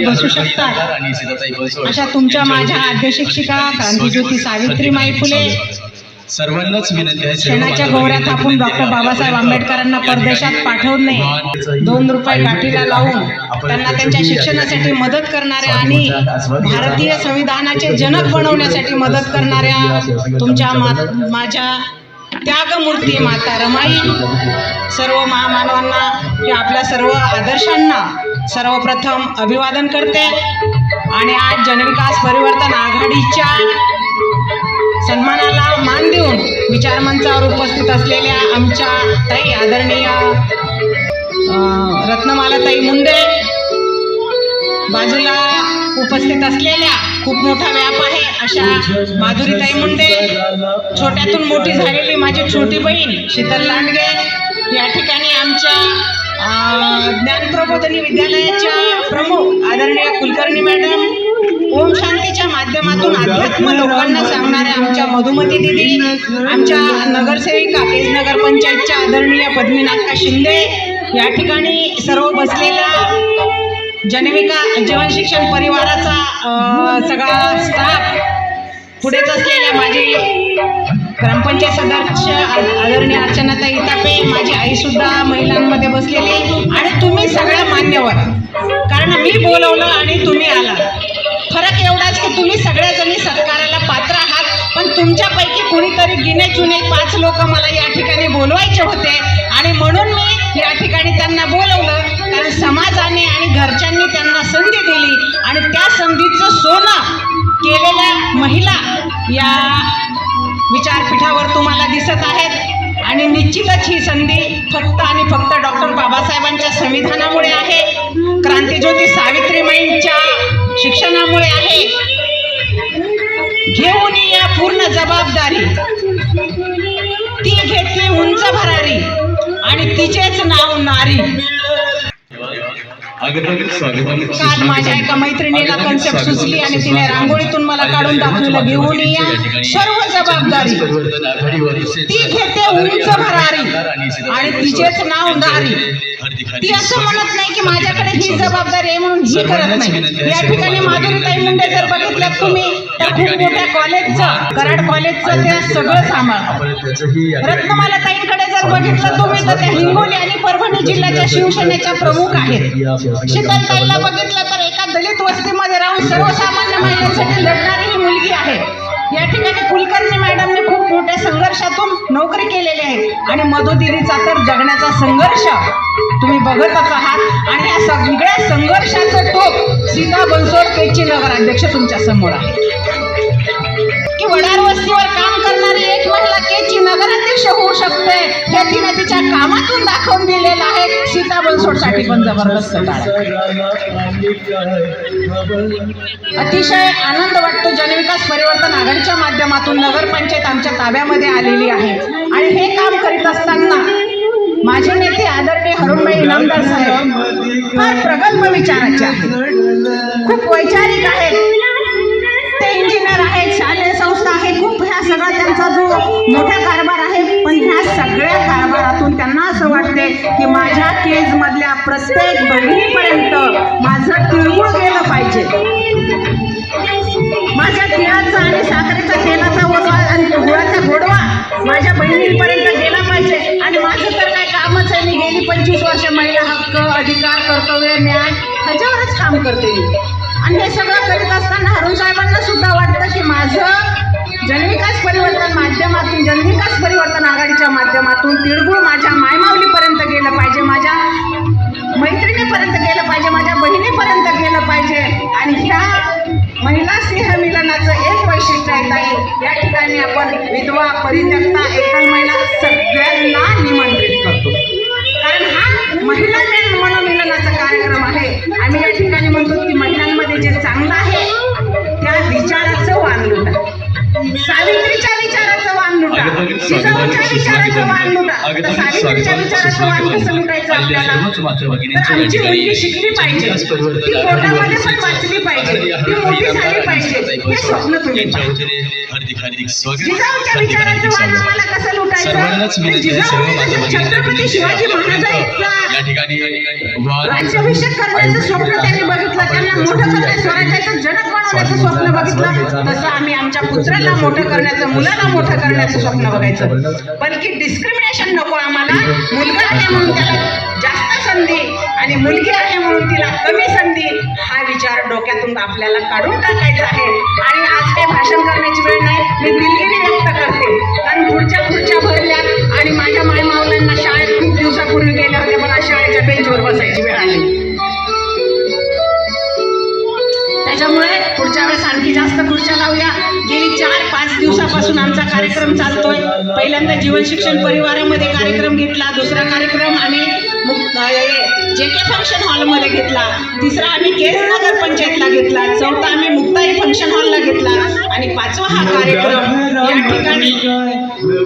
बसू शकता. आणि सीताताई बनसोड अशा तुमच्या माझ्या आद्य शिक्षिका क्रांतीज्योती सावित्रीमाई फुले सर्वांनाच विनंती आहे क्षणाच्या भगिनींना थापून विनंती डॉक्टर. बाबासाहेब आंबेडकरांना परदेशात पाठवणे दोन रुपये गाठीला लावून त्यांना त्यांच्या शिक्षणासाठी मदत करणाऱ्या आणि भारतीय संविधानाचे जनक बनवण्यासाठी मदत करणाऱ्या तुमच्या माझ्या त्यागमूर्ती माता रमाई. सर्व महामानवांना की आपल्या सर्व आदर्शांना सर्वप्रथम अभिवादन करते. आणि आज जनविकास परिवर्तन आघाडीच्या सन्मानाला मान देऊन विचारमंचावर उपस्थित असलेल्या आमच्या ताई आदरणीय रत्नमाला रत्नमालाताई मुंडे बाजूला उपस्थित असलेल्या खूप मोठा व्याप आहे अशा माधुरीताई मुंडे छोट्यातून मोठी झालेली माझी छोटी बहीण शीतल लांडगे या ठिकाणी आमच्या ज्ञान प्रबोधनी विद्यालयाच्या प्रमुख आदरणीय कुलकर्णी मॅडम ओम शांतीच्या माध्यमातून अध्यात्म लोकांना सांगणाऱ्या आमच्या मधुमती दिदी आमच्या नगरसेविका पेज नगर पंचायतच्या आदरणीय पद्मीनाथका शिंदे या ठिकाणी सर्व बसलेल्या जनविका जीवन शिक्षण परिवाराचा सगळा स्टाफ पुढेच असलेल्या माझी ग्रामपंचायत सदस्य आदरणीय अर्चनाताई इतापे माझी आईसुद्धा महिलांमध्ये बसलेली. आणि तुम्ही सगळ्या मान्यवर. कारण मी बोलवलं आणि तुम्ही आला. फरक एवढाच की तुम्ही सगळ्याजणी सत्काराला पात्र आहात पण तुमच्यापैकी कुणीतरी गिने चुने पाच लोक मला या ठिकाणी बोलवायचे होते आणि म्हणून मी या ठिकाणी त्यांना बोलवलं. कारण समाजाने आणि घरच्यांनी त्यांना संधी दिली आणि त्या संधीचं सोनं केलेल्या महिला या विचारपीठावर तुम्हाला दिसत आहेत. आणि निश्चितच ही संधी फक्त आणि फक्त डॉक्टर बाबासाहेबांच्या संविधानामुळे आहे. क्रांतीज्योती सावित्रीमाईंच्या शिक्षणामुळे आहे. घेऊन या पूर्ण जबाबदारी. ती घेतली उंच भरारी आणि तिचेच नाव नारी. काल माझ्या एका मैत्रिणीला कन्सेप्ट सुचली आणि तिने रांगोळीतून मला काढून दाखवलं घेऊन या सर्व जबाबदारी ती घेते उंच भरारी आणि तिचेच नाव नारी ती असं म्हणत नाही की माझ्याकडे ही जबाबदारी आहे म्हणून ही करत नाही या ठिकाणी माधुरीताई मुंडे जर बघितलं तुम्ही तर खूप मोठ्या कॉलेजचं कराड कॉलेजचं त्या सगळं सांभाळ. रत्नमाला ताईंकडे जर बघितलं तुम्ही तर त्या हिंगोली आणि परभणी जिल्ह्याच्या शिवसेनेच्या प्रमुख आहेत. शीतलताईला बघितलं तर एका दलित वस्तीमध्ये राहून सर्वसामान्य महिलांसाठी लढणारी ही मुलगी आहे. या ठिकाणी कुलकर्णी नोकरी केलेली आहे. आणि मधुदिरीचा तर जगण्याचा संघर्ष तुम्ही बघतच आहात. आणि या सगळ्या संघर्षाचं टोप सीता बनसोड पेची नगराध्यक्ष तुमच्यासमोर आहे. की वडार वस्तीवर काम करणारी एक महिला केची सीता पण जबरदस्त काळ अतिशय आनंद वाटतो जनविकास परिवर्तन आघाडीच्या माध्यमातून नगरपंचायत आमच्या ताब्यामध्ये आलेली आहे. आणि हे काम करीत असताना माझे नेते आदरणीय हरुणबाई इनामदार साहेब फार प्रगल्भ विचाराचे आहेत. खूप वैचारिक आहेत. ते इंजिनियर आहेत शालेय संस्था आहे. खूप ह्या सगळा त्यांचा जो मोठा कारभार आहे पण ह्या सगळ्या कारभारातून त्यांना असं वाटते की माझ्या केज मधल्या प्रत्येक बहिणीपर्यंत माझं तिळगुळ गेलं पाहिजे. माझ्या तिळाचा आणि साखरेचा तेलाचा वरवा आणि गुळाचा गोडवा माझ्या बहिणीपर्यंत गेला पाहिजे. आणि माझं तर काय कामच आहे मी गेली पंचवीस वर्ष महिला हक्क अधिकार कर्तव्य न्याय ह्याच्यावरच काम करते मी. आणि हे सगळं करीत असताना हरुण साहेबांना सुद्धा वाटतं की माझं जनविकास परिवर्तन माध्यमातून जनविकास परिवर्तन आघाडीच्या माध्यमातून तिळगुळ माझ्या मायमावलीपर्यंत गेलं पाहिजे माझ्या मैत्रिणीपर्यंत गेलं पाहिजे माझ्या बहिणीपर्यंत गेलं पाहिजे. आणि ह्या महिला स्नेह मिलनाचं एक वैशिष्ट्य आहे ताई या ठिकाणी आपण विधवा परित्यक्ता एकल महिला सगळ्यांना निमंत्रित करतो. कारण हा महिला मनोमिलनाचा कार्यक्रम आहे. आम्ही शिकली पाहिजे. ती झालं. पोटामध्ये पण वाचली पाहिजे. हार्दिक हार्दिक स्वागत. सर्वांनाच विनंती आहे, सर्व या ठिकाणी वाद राज्याभिषेक करण्याचं स्वप्न त्यांनी बघितलं. त्यांना मोठं करण्याचं स्वराज्याचं जनक बनवण्याचं स्वप्न बघितलं. तसं आम्ही आमच्या पुत्रांना मोठं करण्याचं मुलांना मोठं करण्याचं स्वप्न बघायचं. पण की डिस्क्रिमिनेशन नको आम्हाला. मुलगा आहे म्हणून त्याला जास्त संधी आणि मुलगी आहे म्हणून तिला कमी संधी हा विचार डोक्यातून आपल्याला काढून टाकायचा आहे. आणि आज काही भाषण करण्याची वेळ नाही मी दिलगिरी व्यक्त करते. कारण पुढच्या पुढच्या भरल्या आणि माझ्या मायमावलांना शाळेत खूप दिवसापूर्वी गेल्या होत्या मला शाळेच्या बेंचवर बसायची वेळ आली. त्याच्यामुळे पुढच्या वेळेस आणखी जास्त खुर्च्या लावूया. गेली चार पाच दिवसापासून आमचा कार्यक्रम चालतोय. पहिल्यांदा जीवन शिक्षण परिवारामध्ये कार्यक्रम घेतला दुसरा कार्यक्रम आम्ही जे के फंक्शन हॉलमध्ये घेतला. तिसरा आम्ही केस नगर पंचायतला घेतला. चौथा आम्ही मुक्ताई फंक्शन हॉलला घेतला. आणि पाचवा हा कार्यक्रम. या ठिकाणी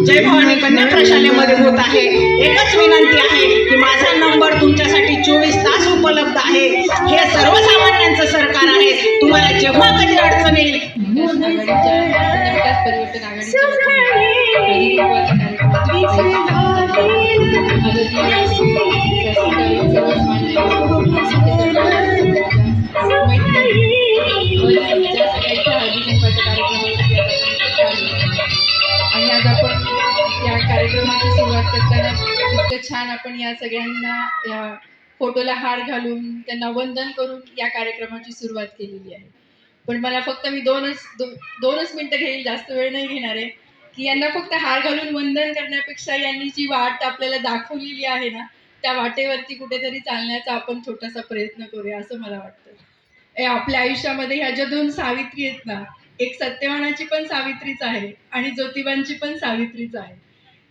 जय भवानी कन्या प्रशालेमध्ये होत आहे. एकच विनंती आहे की माझा नंबर तुमच्यासाठी चोवीस तास उपलब्ध आहे. हे सर्वसामान्यांचं सरकार आहे. तुम्हाला जेव्हा कधी अडचण येईल. छान आपण या सगळ्यांना या फोटोला हार घालून त्यांना वंदन करून या कार्यक्रमाची सुरुवात केलेली आहे. पण मला फक्त मी दोनच दो, दोनच मिनटं घेईल जास्त वेळ नाही घेणार आहे. की यांना फक्त हार घालून वंदन करण्यापेक्षा यांनी जी वाट आपल्याला दाखवलेली आहे ना त्या वाटेवरती कुठेतरी चालण्याचा आपण छोटासा प्रयत्न करूया असं मला वाटतं. आपल्या आयुष्यामध्ये ह्या ज्या दोन सावित्री आहेत ना एक सत्यवानाची पण सावित्रीच आहे आणि ज्योतिबांची पण सावित्रीच आहे.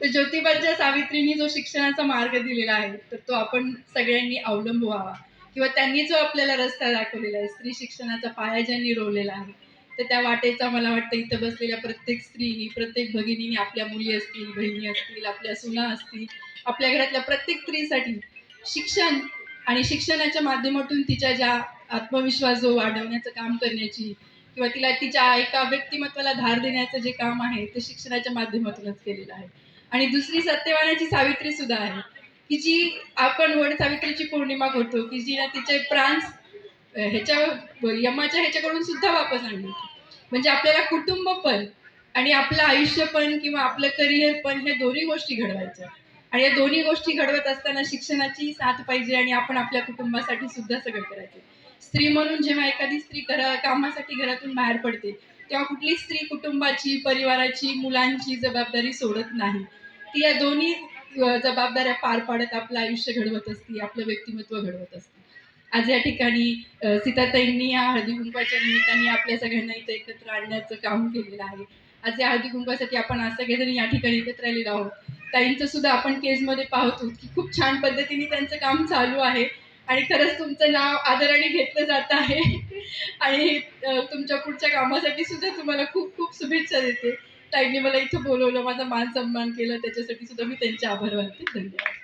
तर ज्योतिबाच्या सावित्रींनी जो शिक्षणाचा मार्ग दिलेला आहे तर तो आपण सगळ्यांनी अवलंब व्हावा किंवा त्यांनी जो आपल्याला रस्ता दाखवलेला आहे स्त्री शिक्षणाचा पाया ज्यांनी रोवलेला आहे तर त्या वाटेचा मला वाटतं इथं बसलेल्या प्रत्येक स्त्रीनी प्रत्येक भगिनीने आपल्या मुली असतील बहिणी असतील आपल्या सुना असतील आपल्या घरातल्या प्रत्येक स्त्रीसाठी शिक्षण आणि शिक्षणाच्या माध्यमातून तिच्या ज्या आत्मविश्वास जो वाढवण्याचं काम करण्याची किंवा तिला तिच्या एका व्यक्तिमत्वाला धार देण्याचं जे काम आहे ते शिक्षणाच्या माध्यमातूनच केलेलं आहे. आणि दुसरी सत्यवानाची सावित्री सुद्धा आहे. की जी आपण वड सावित्रीची पौर्णिमा करतो की जी ना तिचे प्राण ह्याच्या यमाच्या ह्याच्याकडून सुद्धा वापस आणली होती म्हणजे आपल्याला कुटुंब पण आणि आपलं आयुष्य पण किंवा आपलं करिअर पण हे दोन्ही गोष्टी घडवायच्या. आणि या दोन्ही गोष्टी घडवत असताना शिक्षणाची साथ पाहिजे आणि आपण आपल्या कुटुंबासाठी सुद्धा सगळं करायचं. स्त्री म्हणून जेव्हा एखादी स्त्री घरा कामासाठी घरातून बाहेर पडते तेव्हा कुठली स्त्री कुटुंबाची परिवाराची मुलांची जबाबदारी सोडत नाही. ती या दोन्ही जबाबदाऱ्या पार पाडत आपलं आयुष्य घडवत असते आपलं व्यक्तिमत्व घडवत असते. आज या ठिकाणी सीताताईंनी या हळदी कुंकवाच्या निमित्ताने आपल्या सगळ्यांना इथं एकत्र आणण्याचं काम केलेलं आहे. आज या हळदी कुंकवासाठी आपण आज सगळेजण या ठिकाणी एकत्र आलेलो आहोत. ताईंचं सुद्धा आपण केसमध्ये पाहतो की खूप छान पद्धतीने त्यांचं काम चालू आहे. आणि खरंच तुमचं नाव आदराने घेतलं जात आहे. आणि तुमच्या पुढच्या कामासाठी सुद्धा तुम्हाला खूप खूप शुभेच्छा देते. ताईंनी मला इथं बोलवलं माझा मान सन्मान केला त्याच्यासाठी सुद्धा मी त्यांचे आभार मानते. धन्यवाद.